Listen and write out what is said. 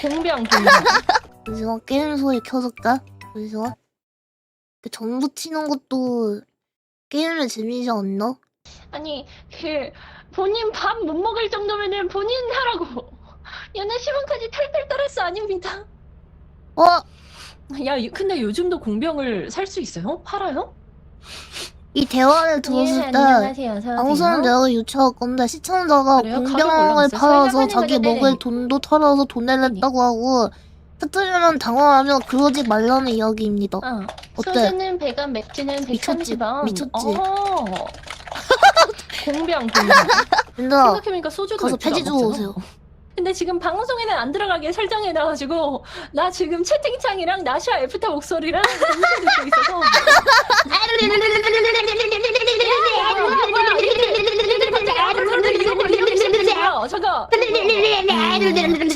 공병 공병. 잠시만 게임 소리 켜줄까? 잠시만 그 전부 치는 것도 게임의 재미지 않나? 아니 그 본인 밥 못 먹을 정도면은 본인 하라고. 연애 시간까지 탈탈 떨었어 아닙니다. 어? 야 근데 요즘도 공병을 살 수 있어요? 팔아요? 이 대화를 들었을 예, 때 안녕하세요. 방송은. 내가 유추할 건데 시청자가 그래요? 공병을 올라갔어요? 팔아서 자기. 먹을 돈도 털어서 돈을 냈다고 하고 터뜨리면 당황하면 그러지 말라는 이야기입니다. 어. 어때? 소주는 100원, 맥주는 미쳤지? 130원. 미쳤지? 어. 공병 공병. 생각해보니까 소주도 가서 맥주도 폐지 안 주워 먹잖아. 오세요. 근데 지금 방송에는 안 들어가게 설정해놔가지고 나 지금 채팅창이랑 나샤 애프터 목소리랑 동시에 듣고 있어서 ഇല്ലേ